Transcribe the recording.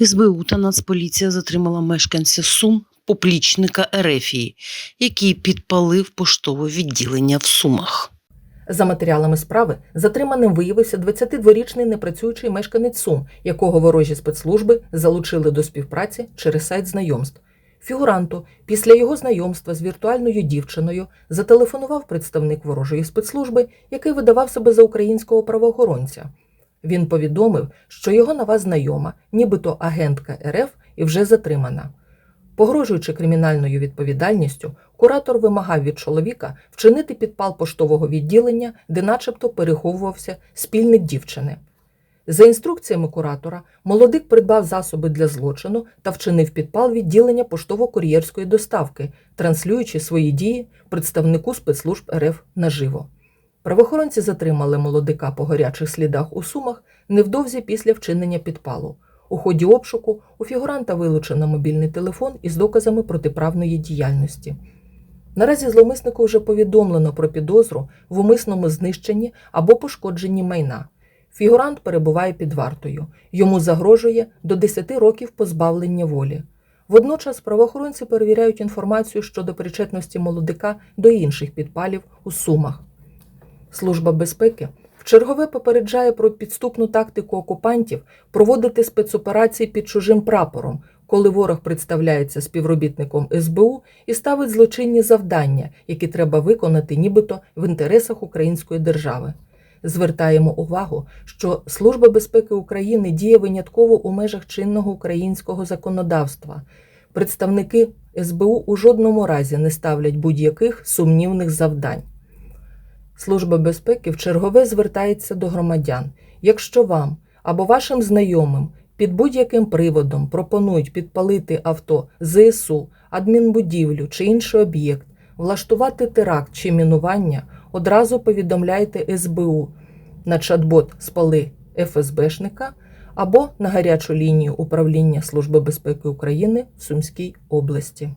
СБУ та Нацполіція затримала мешканця Сум, поплічника Ерефії, який підпалив поштове відділення в Сумах. За матеріалами справи затриманим виявився 22-річний непрацюючий мешканець Сум, якого ворожі спецслужби залучили до співпраці через сайт знайомств. Фігуранту після його знайомства з віртуальною дівчиною зателефонував представник ворожої спецслужби, який видавав себе за українського правоохоронця. Він повідомив, що його нова знайома, нібито агентка РФ, і вже затримана. Погрожуючи кримінальною відповідальністю, куратор вимагав від чоловіка вчинити підпал поштового відділення, де начебто переховувався спільник дівчини. За інструкціями куратора, молодик придбав засоби для злочину та вчинив підпал відділення поштово-кур'єрської доставки, транслюючи свої дії представнику спецслужб РФ наживо. Правоохоронці затримали молодика по гарячих слідах у Сумах невдовзі після вчинення підпалу. У ході обшуку у фігуранта вилучено мобільний телефон із доказами протиправної діяльності. Наразі зловмиснику вже повідомлено про підозру в умисному знищенні або пошкодженні майна. Фігурант перебуває під вартою. Йому загрожує до 10 років позбавлення волі. Водночас правоохоронці перевіряють інформацію щодо причетності молодика до інших підпалів у Сумах. Служба безпеки вчергове попереджає про підступну тактику окупантів проводити спецоперації під чужим прапором, коли ворог представляється співробітником СБУ і ставить злочинні завдання, які треба виконати нібито в інтересах української держави. Звертаємо увагу, що Служба безпеки України діє винятково у межах чинного українського законодавства. Представники СБУ у жодному разі не ставлять будь-яких сумнівних завдань. Служба безпеки вчергове звертається до громадян. Якщо вам або вашим знайомим під будь-яким приводом пропонують підпалити авто ЗСУ, адмінбудівлю чи інший об'єкт, влаштувати теракт чи мінування, одразу повідомляйте СБУ на чат-бот спали ФСБшника або на гарячу лінію управління Служби безпеки України в Сумській області.